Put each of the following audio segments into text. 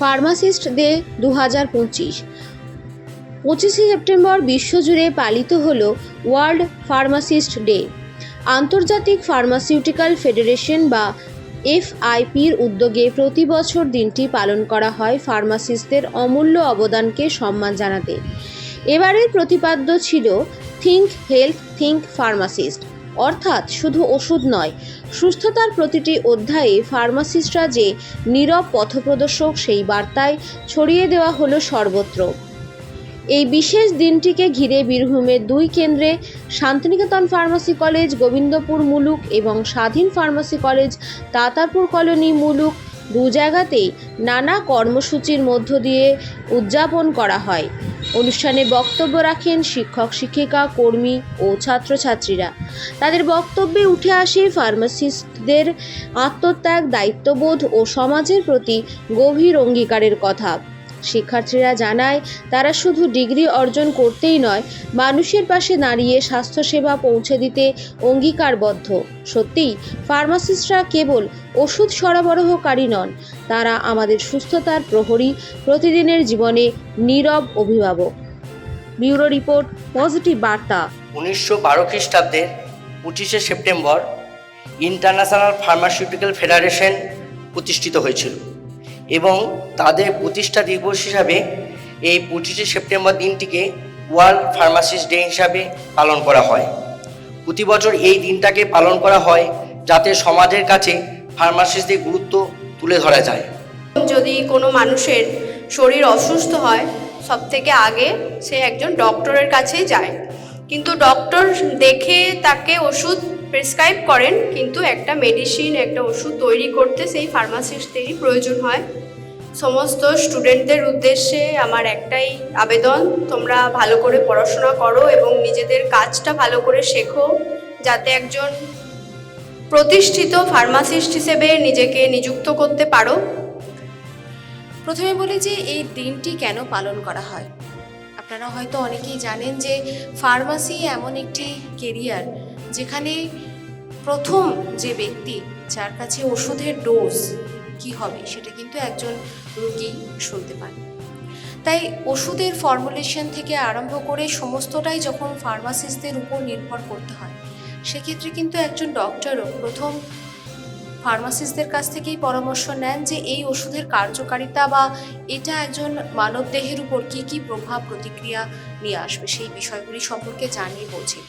Pharmacist day দু হাজার পঁচিশ। পঁচিশে সেপ্টেম্বর বিশ্বজুড়ে পালিত হল ওয়ার্ল্ড ফার্মাসিস্ট ডে। আন্তর্জাতিক ফার্মাসিউটিক্যাল ফেডারেশন বা এফআইপির উদ্যোগে প্রতি বছর দিনটি পালন করা হয় ফার্মাসিস্টদের অমূল্য অবদানকে সম্মান জানাতে। এবারের প্রতিপাদ্য ছিল থিঙ্ক হেলথ থিঙ্ক ফার্মাসিস্ট অর্থাৎ শুধু ওষুধ নয়, সুস্থতার প্রতিটি অধ্যায়ে ফার্মাসিস্টরা যে নীরব পথপ্রদর্শক সেই বার্তায় ছড়িয়ে দেওয়া হলো সর্বত্র। এই বিশেষ দিনটিকে ঘিরে বীরভূমের দুই কেন্দ্রে শান্তিনিকেতন ফার্মাসি কলেজ, গোবিন্দপুর মুলুক এবং স্বাধীন ফার্মাসি কলেজ, তাতারপুর কলোনি মুলুক দু জায়গাতেই নানা কর্মসূচির মধ্য দিয়ে উদযাপন করা হয়। অনুষ্ঠানে বক্তব্য রাখেন শিক্ষক, শিক্ষিকা, কর্মী ও ছাত্রছাত্রীরা। তাদের বক্তব্যে উঠে আসে ফার্মাসিস্টদের আত্মত্যাগ, দায়িত্ববোধ ও সমাজের প্রতি গভীর অঙ্গীকারের কথা। শিক্ষার্থীরা জানায়, তারা শুধু ডিগ্রি অর্জন করতেই নয়, মানুষের পাশে দাঁড়িয়ে স্বাস্থ্যসেবা পৌঁছে দিতে অঙ্গীকারবদ্ধ। সত্যিই, ফার্মাসিস্টরা কেবল ওষুধ সরবরাহকারী নন, তারা আমাদের সুস্থতার প্রহরী, প্রতিদিনের জীবনে নীরব অভিভাবক। ব্যুরো রিপোর্ট, পজিটিভ বার্তা। উনিশশো বারো খ্রিস্টাব্দের পঁচিশে সেপ্টেম্বর ইন্টারন্যাশনাল ফার্মাসিউটিক্যাল ফেডারেশন প্রতিষ্ঠিত হয়েছিল। এবং তাদের প্রতিষ্ঠা দিবস হিসাবে এই পঁচিশে সেপ্টেম্বর দিনটিকে ওয়ার্ল্ড ফার্মাসিস্ট ডে হিসাবে পালন করা হয়। প্রতি বছর এই দিনটাকে পালন করা হয় যাতে সমাজের কাছে ফার্মাসিস্টদের গুরুত্ব তুলে ধরা যায়। যদি কোনো মানুষের শরীর অসুস্থ হয় সব থেকে আগে সে একজন ডক্টরের কাছেই যায়। কিন্তু ডক্টর দেখে তাকে ওষুধ প্রেসক্রাইব করেন, কিন্তু একটা মেডিসিন একটা ওষুধ তৈরি করতে সেই ফার্মাসিস্টদেরই প্রয়োজন হয়। সমস্ত স্টুডেন্টদের উদ্দেশ্যে আমার একটাই আবেদন, তোমরা ভালো করে পড়াশোনা করো এবং নিজেদের কাজটা ভালো করে শেখো, যাতে একজন প্রতিষ্ঠিত ফার্মাসিস্ট হিসেবে নিজেকে নিযুক্ত করতে পারো। প্রথমে বলি যে, এই দিনটি কেন পালন করা হয়? আপনারা হয়তো অনেকেই জানেন যে ফার্মাসি এমন একটি কেরিয়ার যেখানে প্রথম যে ব্যক্তি যার কাছে ওষুধের ডোজ কি হবে সেটা কিন্তু একজন রোগী শুনতে পান তাই ওষুধের ফর্মুলেশন থেকে আরম্ভ করে সমস্তটাই যখন ফার্মাসিস্টদের উপর নির্ভর করতে হয়, সেক্ষেত্রে কিন্তু একজন ডক্টরও প্রথম ফার্মাসিস্টদের কাছ থেকেই পরামর্শ নেন যে এই ওষুধের কার্যকারিতা বা এটা একজন মানবদেহের উপর কী কী প্রভাব প্রতিক্রিয়া নিয়ে আসবে, সেই বিষয়গুলি সম্পর্কে জানিয়ে বলছি।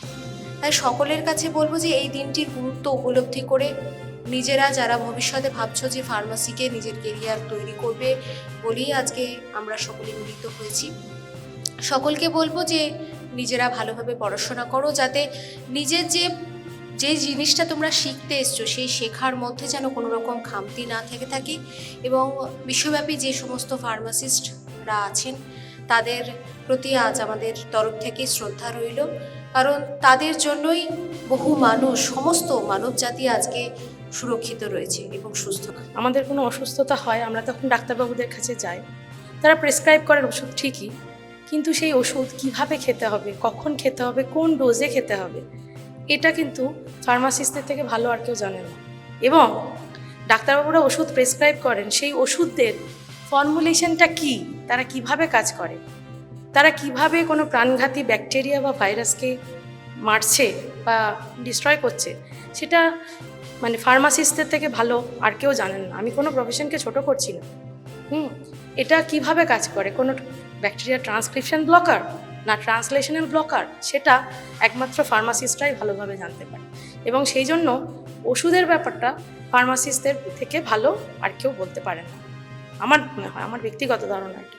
তাই সকলের কাছে বলব যে এই দিনটির গুরুত্ব উপলব্ধি করে নিজেরা যারা ভবিষ্যতে ভাবছ যে ফার্মাসিকে নিজের কেরিয়ার তৈরি করবে বলেই আজকে আমরা সকলে মিলিত হয়েছি। সকলকে বলব যে নিজেরা ভালোভাবে পড়াশোনা করো যাতে নিজের যে যে জিনিসটা তোমরা শিখতে এসছো সেই শেখার মধ্যে যেন কোনো রকম খামতি না থেকে থাকে এবং বিশ্বব্যাপী যে সমস্ত ফার্মাসিস্টরা আছেন তাদের প্রতি আজ আমাদের তরফ থেকে শ্রদ্ধা রইল। কারণ তাদের জন্যই বহু মানুষ, সমস্ত মানব জাতি আজকে সুরক্ষিত রয়েছে এবং সুস্থ। আমাদের কোনো অসুস্থতা হয়, আমরা তখন ডাক্তারবাবুদের কাছে যাই। তারা প্রেসক্রাইব করেন ওষুধ ঠিকই, কিন্তু সেই ওষুধ কীভাবে খেতে হবে, কখন খেতে হবে, কোন ডোজে খেতে হবে, এটা কিন্তু ফার্মাসিস্টদের থেকে ভালো আর কেউ জানে না। এবং ডাক্তারবাবুরা ওষুধ প্রেসক্রাইব করেন, সেই ওষুধদের ফর্মুলেশনটা কি, তারা কীভাবে কাজ করে? তারা কীভাবে কোনো প্রাণঘাতী ব্যাকটেরিয়া বা ভাইরাসকে মারছে বা ডিস্ট্রয় করছে, সেটা মানে ফার্মাসিস্টদের থেকে ভালো আর কেউ জানেন না। আমি কোনো প্রফেশনকে ছোট করছি না। হুম, এটা কীভাবে কাজ করে? কোনো ব্যাকটেরিয়া ট্রান্সক্রিপশন ব্লকার না ট্রান্সলেশনাল ব্লকার সেটা একমাত্র ফার্মাসিস্টরাই ভালোভাবে জানতে পারে। এবং সেই জন্য ওষুধের ব্যাপারটা ফার্মাসিস্টদের থেকে ভালো আর কেউ বলতে পারে না। আমার মনে হয়, আমার ব্যক্তিগত ধারণা এটা।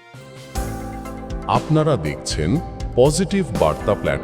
আপনারা দেখছেন পজিটিভ বার্তা প্ল্যাটফর্ম।